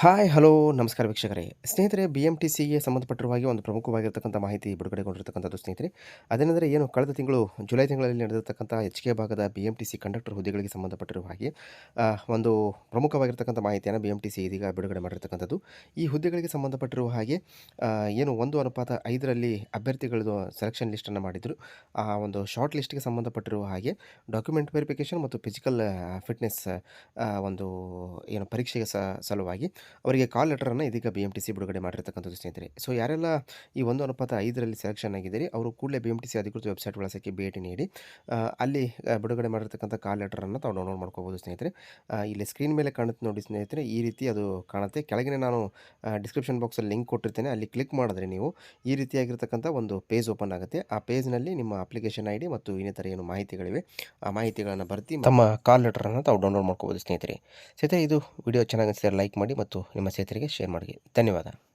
Hi, hello, ನಮಸ್ಕಾರ ವೀಕ್ಷಕರೇ. ಸ್ನೇಹಿತರೆ ಬಿ ಎಂ ಟಿ ಸಿಗೆ ಸಂಬಂಧಪಟ್ಟಿರುವ ಹಾಗೆ ಒಂದು ಪ್ರಮುಖವಾಗಿರ್ತಕ್ಕಂಥ ಮಾಹಿತಿ ಬಿಡುಗಡೆಗೊಂಡಿರ್ತಕ್ಕಂಥದ್ದು ಸ್ನೇಹಿತರೆ. ಅದೇನೆಂದರೆ, ಏನು ಕಳೆದ ತಿಂಗಳು ಜುಲೈ ತಿಂಗಳಲ್ಲಿ ನಡೆದಿರ್ತಕ್ಕಂಥ ಎಚ್ ಕೆ ಭಾಗದ B M T C conductor ಹುದ್ದೆಗಳಿಗೆ ಸಂಬಂಧಪಟ್ಟಿರುವ ಹಾಗೆ ಒಂದು ಪ್ರಮುಖವಾಗಿರ್ತಕ್ಕಂಥ ಮಾಹಿತಿಯನ್ನು ಬಿ ಎಂ ಟಿ ಸಿ ಇದೀಗ ಬಿಡುಗಡೆ ಮಾಡಿರ್ತಕ್ಕಂಥದ್ದು. ಈ ಹುದ್ದೆಗಳಿಗೆ ಸಂಬಂಧಪಟ್ಟಿರುವ ಹಾಗೆ ಏನು ಒಂದು ಅನುಪಾತ ಐದರಲ್ಲಿ ಅಭ್ಯರ್ಥಿಗಳದ್ದು ಸೆಲೆಕ್ಷನ್ ಲಿಸ್ಟನ್ನು ಮಾಡಿದರು. ಆ ಒಂದು ಶಾರ್ಟ್ ಲಿಸ್ಟ್ಗೆ ಸಂಬಂಧಪಟ್ಟಿರುವ ಹಾಗೆ ಡಾಕ್ಯುಮೆಂಟ್ ವೆರಿಫಿಕೇಷನ್ ಮತ್ತು ಫಿಸಿಕಲ್ ಫಿಟ್ನೆಸ್ ಒಂದು, ಏನು ಪರೀಕ್ಷೆಗೆ ಸಲುವಾಗಿ ಅವರಿಗೆ ಕಾಲ್ ಲೆಟರನ್ನು ಇದೀಗ ಬಿ ಎಂ ಟಿ ಸಿ ಬಿಡುಗಡೆ ಮಾಡಿರ್ತಕ್ಕಂಥದ್ದು ಸ್ನೇಹಿತರೆ. ಸೊ ಯಾರೆಲ್ಲ ಈ ಒಂದು ಅನುಪಾತ ಐದರಲ್ಲಿ ಸೆಲೆಕ್ಷನ್ ಆಗಿದ್ದೀರಿ ಅವರು ಕೂಡಲೇ ಬಿ ಎಂ ಟಿ ಸಿ ಅಧಿಕೃತ ವೆಬ್ಸೈಟ್ ವಿಳಾಸಕ್ಕೆ ಭೇಟಿ ನೀಡಿ ಅಲ್ಲಿ ಬಿಡುಗಡೆ ಮಾಡಿರ್ತಕ್ಕಂಥ ಕಾಲ್ ಲೆಟರನ್ನು ತಾವು ಡೌನ್ಲೋಡ್ ಮಾಡ್ಕೋಬೋದು ಸ್ನೇಹಿತರೆ. ಇಲ್ಲಿ ಸ್ಕ್ರೀನ್ ಮೇಲೆ ಕಾಣುತ್ತೆ ನೋಡಿ ಸ್ನೇಹಿತರೆ ಈ ರೀತಿ ಅದು ಕಾಣುತ್ತೆ. ಕೆಳಗಿನ ನಾನು ಡಿಸ್ಕ್ರಿಪ್ಷನ್ ಬಾಕ್ಸಲ್ಲಿ ಲಿಂಕ್ ಕೊಟ್ಟಿರ್ತೇನೆ. ಅಲ್ಲಿ ಕ್ಲಿಕ್ ಮಾಡಿದ್ರೆ ನೀವು ಈ ರೀತಿಯಾಗಿರ್ತಕ್ಕಂಥ ಒಂದು ಪೇಜ್ ಓಪನ್ ಆಗುತ್ತೆ. ಆ ಪೇಜ್ನಲ್ಲಿ ನಿಮ್ಮ ಅಪ್ಲಿಕೇಶನ್ ಐ ಡಿ ಮತ್ತು ಇನ್ನಿತರ ಏನು ಮಾಹಿತಿಗಳಿವೆ ಆ ಮಾಹಿತಿಗಳನ್ನು ಬರ್ತಿ ತಮ್ಮ ಕಾಲ್ ಲೆಟರನ್ನು ತಾವು ಡೌನ್ಲೋಡ್ ಮಾಡ್ಕೋಬೋದು ಸ್ನೇಹಿತರೆ. ಸ್ನೇಹಿತರೆ ಇದು ವಿಡಿಯೋ ಚೆನ್ನಾಗಿ ಲೈಕ್ ಮಾಡಿ ಮತ್ತು ನಿಮ್ಮ ಸ್ನೇಹಿತರಿಗೆ ಶೇರ್ ಮಾಡಿ. ಧನ್ಯವಾದ.